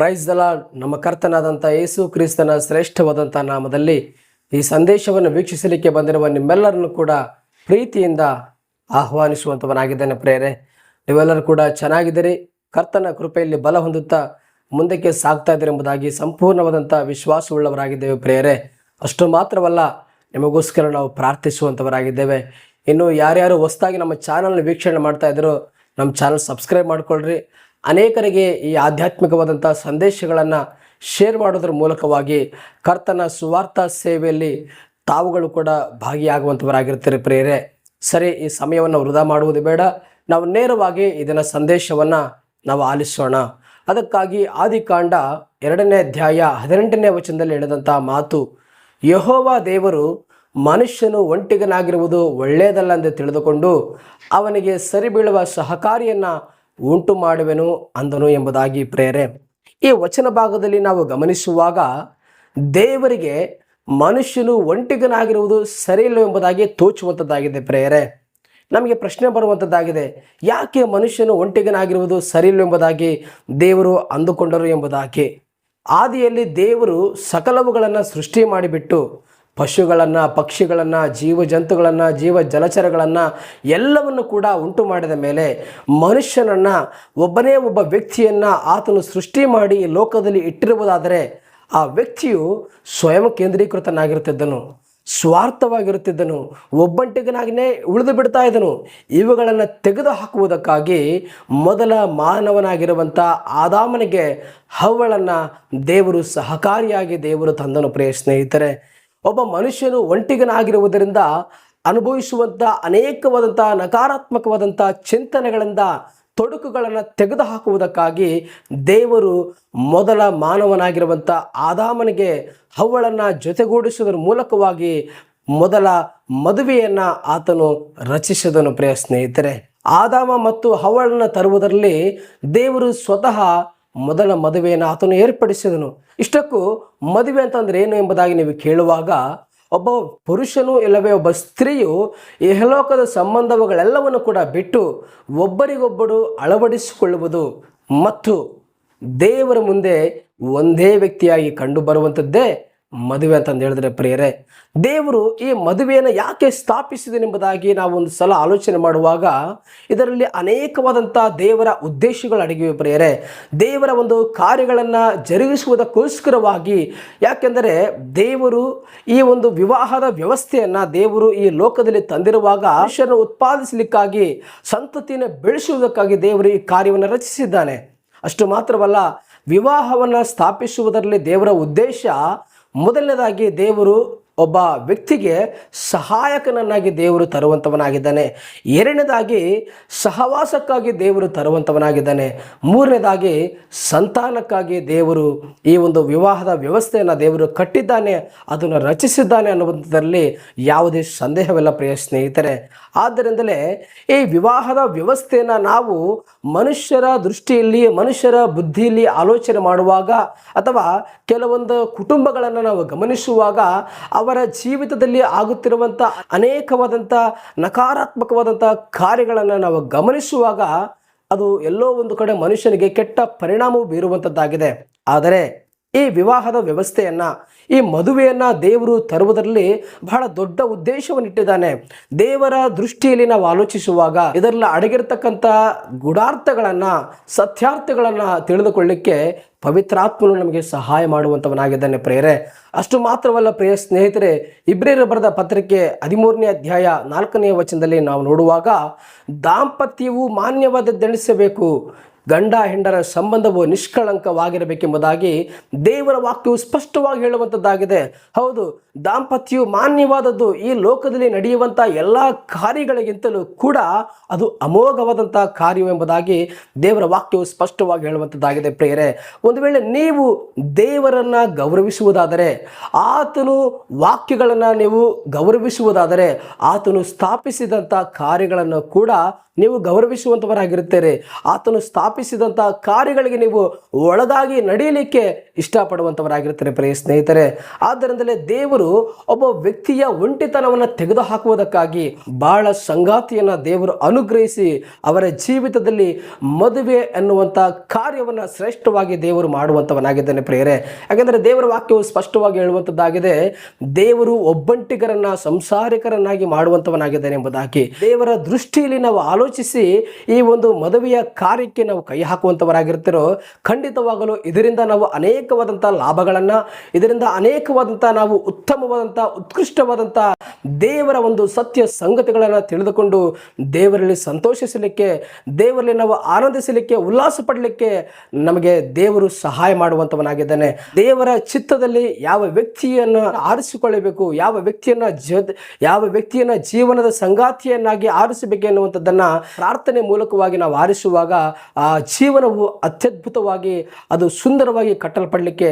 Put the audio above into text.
Price ದಲ ನಮ್ಮ ಕರ್ತನಾದಂಥ ಯೇಸು ಕ್ರಿಸ್ತನ ಶ್ರೇಷ್ಠವಾದಂಥ ನಾಮದಲ್ಲಿ ಈ ಸಂದೇಶವನ್ನು ವೀಕ್ಷಿಸಲಿಕ್ಕೆ ಬಂದಿರುವ ನಿಮ್ಮೆಲ್ಲರನ್ನು ಕೂಡ ಪ್ರೀತಿಯಿಂದ ಆಹ್ವಾನಿಸುವಂಥವನಾಗಿದ್ದೇನೆ ಪ್ರೇರೆ ನೀವೆಲ್ಲರೂ ಕೂಡ ಚೆನ್ನಾಗಿದ್ದೀರಿ. ಕರ್ತನ ಕೃಪೆಯಲ್ಲಿ ಬಲ ಹೊಂದುತ್ತಾ ಮುಂದಕ್ಕೆ ಸಾಗ್ತಾ ಇದ್ದೀರಿ ಎಂಬುದಾಗಿ ಸಂಪೂರ್ಣವಾದಂಥ ವಿಶ್ವಾಸವುಳ್ಳವರಾಗಿದ್ದೇವೆ ಪ್ರೇರೆ ಅಷ್ಟು ಮಾತ್ರವಲ್ಲ, ನಿಮಗೋಸ್ಕರ ನಾವು ಪ್ರಾರ್ಥಿಸುವಂಥವರಾಗಿದ್ದೇವೆ. ಇನ್ನು ಯಾರ್ಯಾರು ಹೊಸದಾಗಿ ನಮ್ಮ ಚಾನಲ್ನ ವೀಕ್ಷಣೆ ಮಾಡ್ತಾ ಇದ್ದರು, ನಮ್ಮ ಚಾನಲ್ ಸಬ್ಸ್ಕ್ರೈಬ್ ಮಾಡ್ಕೊಳ್ರಿ. ಅನೇಕರಿಗೆ ಈ ಆಧ್ಯಾತ್ಮಿಕವಾದಂಥ ಸಂದೇಶಗಳನ್ನು ಶೇರ್ ಮಾಡೋದ್ರ ಮೂಲಕವಾಗಿ ಕರ್ತನ ಸುವಾರ್ಥ ಸೇವೆಯಲ್ಲಿ ತಾವುಗಳು ಕೂಡ ಭಾಗಿಯಾಗುವಂಥವರಾಗಿರ್ತಾರೆ ಪ್ರೇರೆ ಸರಿ, ಈ ಸಮಯವನ್ನು ವೃಧಾ ಮಾಡುವುದು ಬೇಡ. ನಾವು ನೇರವಾಗಿ ಇದನ್ನ ಸಂದೇಶವನ್ನು ನಾವು ಆಲಿಸೋಣ. ಅದಕ್ಕಾಗಿ ಆದಿಕಾಂಡ ಎರಡನೇ ಅಧ್ಯಾಯ ಹದಿನೆಂಟನೇ ವಚನದಲ್ಲಿ ಹೇಳಿದಂಥ ಮಾತು, ಯಹೋವ ದೇವರು ಮನುಷ್ಯನು ಒಂಟಿಗನಾಗಿರುವುದು ಒಳ್ಳೆಯದಲ್ಲ ಎಂದು ತಿಳಿದುಕೊಂಡು ಅವನಿಗೆ ಸರಿಬೀಳುವ ಸಹಕಾರಿಯನ್ನು ಉಂಟು ಮಾಡುವೆನು ಅಂದನು ಎಂಬುದಾಗಿ ಪ್ರೇರೆ. ಈ ವಚನ ಭಾಗದಲ್ಲಿ ನಾವು ಗಮನಿಸುವಾಗ ದೇವರಿಗೆ ಮನುಷ್ಯನು ಒಂಟಿಗನಾಗಿರುವುದು ಸರಿಯಿಲ್ಲ ಎಂಬುದಾಗಿ ತೋಚುವಂಥದ್ದಾಗಿದೆ ಪ್ರೇರೆ. ನಮಗೆ ಪ್ರಶ್ನೆ ಬರುವಂಥದ್ದಾಗಿದೆ, ಯಾಕೆ ಮನುಷ್ಯನು ಒಂಟಿಗನಾಗಿರುವುದು ಸರಿಯಿಲ್ಲ ಎಂಬುದಾಗಿ ದೇವರು ಅಂದುಕೊಂಡರು ಎಂಬುದಾಗಿ. ಆದಿಯಲ್ಲಿ ದೇವರು ಸಕಲವುಗಳನ್ನು ಸೃಷ್ಟಿ ಮಾಡಿಬಿಟ್ಟು ಪಶುಗಳನ್ನು, ಪಕ್ಷಿಗಳನ್ನು ಜೀವ ಜಂತುಗಳನ್ನು ಜೀವ ಜಲಚರಗಳನ್ನು ಎಲ್ಲವನ್ನು ಕೂಡ ಉಂಟು ಮಾಡಿದ ಮೇಲೆ ಮನುಷ್ಯನನ್ನು ಒಬ್ಬನೇ ಒಬ್ಬ ವ್ಯಕ್ತಿಯನ್ನು ಆತನು ಸೃಷ್ಟಿ ಮಾಡಿ ಲೋಕದಲ್ಲಿ ಇಟ್ಟಿರುವುದಾದರೆ ಆ ವ್ಯಕ್ತಿಯು ಸ್ವಯಂ ಕೇಂದ್ರೀಕೃತನಾಗಿರುತ್ತಿದ್ದನು, ಸ್ವಾರ್ಥವಾಗಿರುತ್ತಿದ್ದನು, ಒಬ್ಬಂಟಿಗನಾಗಿನೇ ಉಳಿದು ಬಿಡ್ತಾ ಇದ್ದನು. ಇವುಗಳನ್ನು ತೆಗೆದು ಹಾಕುವುದಕ್ಕಾಗಿ ಮೊದಲ ಮಾನವನಾಗಿರುವಂಥ ಆದಾಮನಿಗೆ ಹವಳನ್ನು ದೇವರು ಸಹಕಾರಿಯಾಗಿ ದೇವರು ತಂದನು, ಪ್ರಿಯ ಸ್ನೇಹಿತರೆ. ಒಬ್ಬ ಮನುಷ್ಯನು ಒಂಟಿಗನಾಗಿರುವುದರಿಂದ ಅನುಭವಿಸುವಂಥ ಅನೇಕವಾದಂಥ ನಕಾರಾತ್ಮಕವಾದಂಥ ಚಿಂತನೆಗಳಿಂದ ತೊಡಕುಗಳನ್ನು ತೆಗೆದುಹಾಕುವುದಕ್ಕಾಗಿ ದೇವರು ಮೊದಲ ಮಾನವನಾಗಿರುವಂಥ ಆದಾಮನಿಗೆ ಹವ್ವಳನ್ನು ಜೊತೆಗೂಡಿಸುವುದರ ಮೂಲಕವಾಗಿ ಮೊದಲ ಮದುವೆಯನ್ನು ಆತನು ರಚಿಸಿದನು ಪ್ರಿಯ ಸ್ನೇಹಿತರೆ. ಆದಾಮ ಮತ್ತು ಅವಳನ್ನು ತರುವುದರಲ್ಲಿ ದೇವರು ಸ್ವತಃ ಮೊದಲ ಮದುವೆಯನ್ನು ಆತನು ಏರ್ಪಡಿಸಿದನು. ಇಷ್ಟಕ್ಕೂ ಮದುವೆ ಅಂತಂದ್ರೆ ಏನು ಎಂಬುದಾಗಿ ನೀವು ಕೇಳುವಾಗ ಒಬ್ಬ ಪುರುಷನು ಇಲ್ಲವೇ ಒಬ್ಬ ಸ್ತ್ರೀಯು ಇಹಲೋಕದ ಸಂಬಂಧಗಳೆಲ್ಲವನ್ನು ಕೂಡ ಬಿಟ್ಟು ಒಬ್ಬರಿಗೊಬ್ಬರು ಅಳವಡಿಸಿಕೊಳ್ಳುವುದು ಮತ್ತು ದೇವರ ಮುಂದೆ ಒಂದೇ ವ್ಯಕ್ತಿಯಾಗಿ ಕಂಡು ಬರುವಂಥದ್ದೇ ಮದುವೆ ಅಂತಂದು ಹೇಳಿದ್ರೆ ಪ್ರಿಯರೇ, ದೇವರು ಈ ಮದುವೆಯನ್ನು ಯಾಕೆ ಸ್ಥಾಪಿಸಿದನೆಂಬುದಾಗಿ ನಾವು ಒಂದು ಸಲ ಆಲೋಚನೆ ಮಾಡುವಾಗ ಇದರಲ್ಲಿ ಅನೇಕವಾದಂಥ ದೇವರ ಉದ್ದೇಶಗಳು ಅಡಗಿವೆ ಪ್ರಿಯರೇ. ದೇವರ ಒಂದು ಕಾರ್ಯಗಳನ್ನು ಜರುಗಿಸುವುದಕ್ಕೋಸ್ಕರವಾಗಿ ಯಾಕೆಂದರೆ ದೇವರು ಈ ಒಂದು ವಿವಾಹದ ವ್ಯವಸ್ಥೆಯನ್ನು ದೇವರು ಈ ಲೋಕದಲ್ಲಿ ತಂದಿರುವಾಗ ಆಶರನ್ನು ಉತ್ಪಾದಿಸಲಿಕ್ಕಾಗಿ, ಸಂತತಿಯನ್ನು ಬೆಳೆಸುವುದಕ್ಕಾಗಿ ದೇವರು ಈ ಕಾರ್ಯವನ್ನು ರಚಿಸಿದ್ದಾನೆ. ಅಷ್ಟು ಮಾತ್ರವಲ್ಲ, ವಿವಾಹವನ್ನು ಸ್ಥಾಪಿಸುವುದರಲ್ಲಿ ದೇವರ ಉದ್ದೇಶ ಮೊದಲನೇದಾಗಿ ದೇವರು ಒಬ್ಬ ವ್ಯಕ್ತಿಗೆ ಸಹಾಯಕನನ್ನಾಗಿ ದೇವರು ತರುವಂಥವನಾಗಿದ್ದಾನೆ. ಎರಡನೇದಾಗಿ ಸಹವಾಸಕ್ಕಾಗಿ ದೇವರು ತರುವಂಥವನಾಗಿದ್ದಾನೆ. ಮೂರನೇದಾಗಿ ಸಂತಾನಕ್ಕಾಗಿ ದೇವರು ಈ ಒಂದು ವಿವಾಹದ ವ್ಯವಸ್ಥೆಯನ್ನು ದೇವರು ಕಟ್ಟಿದ್ದಾನೆ, ಅದನ್ನು ರಚಿಸಿದ್ದಾನೆ ಅನ್ನುವಂಥದ್ರಲ್ಲಿ ಯಾವುದೇ ಸಂದೇಹವಿಲ್ಲ ಪ್ರಿಯ ಸ್ನೇಹಿತರೆ. ಆದ್ದರಿಂದಲೇ ಈ ವಿವಾಹದ ವ್ಯವಸ್ಥೆಯನ್ನು ನಾವು ಮನುಷ್ಯರ ದೃಷ್ಟಿಯಲ್ಲಿ, ಮನುಷ್ಯರ ಬುದ್ಧಿಯಲ್ಲಿ ಆಲೋಚನೆ ಮಾಡುವಾಗ ಅಥವಾ ಕೆಲವೊಂದು ಕುಟುಂಬಗಳನ್ನು ನಾವು ಗಮನಿಸುವಾಗ ಅವರ ಜೀವಿತದಲ್ಲಿ ಆಗುತ್ತಿರುವಂಥ ಅನೇಕವಾದಂಥ ನಕಾರಾತ್ಮಕವಾದಂಥ ಕಾರ್ಯಗಳನ್ನು ನಾವು ಗಮನಿಸುವಾಗ ಅದು ಎಲ್ಲೋ ಒಂದು ಕಡೆ ಮನುಷ್ಯನಿಗೆ ಕೆಟ್ಟ ಪರಿಣಾಮವು ಬೀರುವಂಥದ್ದಾಗಿದೆ ಆದರೆ ಈ ವಿವಾಹದ ವ್ಯವಸ್ಥೆಯನ್ನು, ಈ ಮದುವೆಯನ್ನು ದೇವರು ತರುವುದರಲ್ಲಿ ಬಹಳ ದೊಡ್ಡ ಉದ್ದೇಶವನ್ನಿಟ್ಟಿದ್ದಾನೆ. ದೇವರ ದೃಷ್ಟಿಯಲ್ಲಿ ನಾವು ಆಲೋಚಿಸುವಾಗ ಇದರಲ್ಲಿ ಅಡಗಿರ್ತಕ್ಕಂಥ ಗುಡಾರ್ಥಗಳನ್ನು, ಸತ್ಯಾರ್ಥಗಳನ್ನು ತಿಳಿದುಕೊಳ್ಳಿಕ್ಕೆ ಪವಿತ್ರಾತ್ಮನು ನಮಗೆ ಸಹಾಯ ಮಾಡುವಂಥವನಾಗಿದ್ದಾನೆ ಪ್ರೇರೆ ಅಷ್ಟು ಮಾತ್ರವಲ್ಲ ಪ್ರೇಯ ಸ್ನೇಹಿತರೆ, ಇಬ್ರಿಯರು ಬರೆದ ಪತ್ರಿಕೆ ಹದಿಮೂರನೇ ಅಧ್ಯಾಯ ನಾಲ್ಕನೆಯ ವಚನದಲ್ಲಿ ನಾವು ನೋಡುವಾಗ, ದಾಂಪತ್ಯವು ಮಾನ್ಯವಾದದ್ದೆಣಿಸಬೇಕು ಗಂಡ ಹೆಂಡರ ಸಂಬಂಧವು ನಿಷ್ಕಳಂಕವಾಗಿರಬೇಕೆಂಬುದಾಗಿ ದೇವರ ವಾಕ್ಯವು ಸ್ಪಷ್ಟವಾಗಿ ಹೇಳುವಂಥದ್ದಾಗಿದೆ. ಹೌದು, ದಾಂಪತ್ಯವು ಮಾನ್ಯವಾದದ್ದು ಈ ಲೋಕದಲ್ಲಿ ನಡೆಯುವಂಥ ಎಲ್ಲ ಕಾರ್ಯಗಳಿಗಿಂತಲೂ ಕೂಡ ಅದು ಅಮೋಘವಾದಂಥ ಕಾರ್ಯವೆಂಬುದಾಗಿ ದೇವರ ವಾಕ್ಯವು ಸ್ಪಷ್ಟವಾಗಿ ಹೇಳುವಂಥದ್ದಾಗಿದೆ ಪ್ರಿಯರೇ. ಒಂದು ವೇಳೆ ನೀವು ದೇವರನ್ನು ಗೌರವಿಸುವುದಾದರೆ, ಆತನು ವಾಕ್ಯಗಳನ್ನು ನೀವು ಗೌರವಿಸುವುದಾದರೆ, ಆತನು ಸ್ಥಾಪಿಸಿದಂಥ ಕಾರ್ಯಗಳನ್ನು ಕೂಡ ನೀವು ಗೌರವಿಸುವಂಥವರಾಗಿರುತ್ತೀರಿ. ಆತನು ಸ್ಥಾಪಿಸಿ ಆಜ್ಞಾಪಿಸಿದಂಥ ಕಾರ್ಯಗಳಿಗೆ ನೀವು ಒಳಗಾಗಿ ನಡೆಯಲಿಕ್ಕೆ ಇಷ್ಟಪಡುವಂಥವರಾಗಿರ್ತಾರೆ ಪ್ರಿಯ ಸ್ನೇಹಿತರೆ. ಆದ್ದರಿಂದಲೇ ದೇವರು ಒಬ್ಬ ವ್ಯಕ್ತಿಯ ಒಂಟಿತನವನ್ನು ತೆಗೆದುಹಾಕುವುದಕ್ಕಾಗಿ ಬಹಳ ಸಂಗಾತಿಯನ್ನು ದೇವರು ಅನುಗ್ರಹಿಸಿ ಅವರ ಜೀವಿತದಲ್ಲಿ ಮದುವೆ ಎನ್ನುವಂಥ ಕಾರ್ಯವನ್ನು ಶ್ರೇಷ್ಠವಾಗಿ ದೇವರು ಮಾಡುವಂಥವನಾಗಿದ್ದಾನೆ ಪ್ರಿಯರೇ. ಯಾಕೆಂದರೆ ದೇವರ ವಾಕ್ಯವು ಸ್ಪಷ್ಟವಾಗಿ ಹೇಳುವಂಥದ್ದಾಗಿದೆ ದೇವರು ಒಬ್ಬಂಟಿಗರನ್ನ ಸಂಸಾರಿಕರನ್ನಾಗಿ ಮಾಡುವಂಥವನಾಗಿದ್ದಾನೆ ಎಂಬುದಾಗಿ. ದೇವರ ದೃಷ್ಟಿಯಲ್ಲಿ ನಾವು ಆಲೋಚಿಸಿ ಈ ಒಂದು ಮದುವೆಯ ಕಾರ್ಯಕ್ಕೆ ನಾವು ಕೈ ಹಾಕುವಂಥವರಾಗಿರ್ತಿರೋ ಖಂಡಿತವಾಗಲು ಇದರಿಂದ ನಾವು ಅನೇಕವಾದಂಥ ಲಾಭಗಳನ್ನು, ಇದರಿಂದ ಅನೇಕವಾದಂಥ ನಾವು ಉತ್ತಮವಾದಂಥ, ಉತ್ಕೃಷ್ಟವಾದಂಥ ದೇವರ ಒಂದು ಸತ್ಯ ಸಂಗತಿಗಳನ್ನು ತಿಳಿದುಕೊಂಡು ದೇವರಲ್ಲಿ ಸಂತೋಷಿಸಲಿಕ್ಕೆ, ದೇವರಲ್ಲಿ ನಾವು ಆನಂದಿಸಲಿಕ್ಕೆ, ಉಲ್ಲಾಸ ಪಡಲಿಕ್ಕೆ ನಮಗೆ ದೇವರು ಸಹಾಯ ಮಾಡುವಂಥವನಾಗಿದ್ದಾನೆ. ದೇವರ ಚಿತ್ತದಲ್ಲಿ ಯಾವ ವ್ಯಕ್ತಿಯನ್ನು ಆರಿಸಿಕೊಳ್ಳಬೇಕು, ಯಾವ ವ್ಯಕ್ತಿಯನ್ನು ಯಾವ ವ್ಯಕ್ತಿಯನ್ನು ಜೀವನದ ಸಂಗಾತಿಯನ್ನಾಗಿ ಆರಿಸಬೇಕು ಎನ್ನುವಂಥದ್ದನ್ನು ಪ್ರಾರ್ಥನೆ ಮೂಲಕವಾಗಿ ನಾವು ಆರಿಸುವಾಗ ಆ ಜೀವನವು ಅತ್ಯದ್ಭುತವಾಗಿ ಅದು ಸುಂದರವಾಗಿ ಕಟ್ಟಲ್ಪಡಲಿಕ್ಕೆ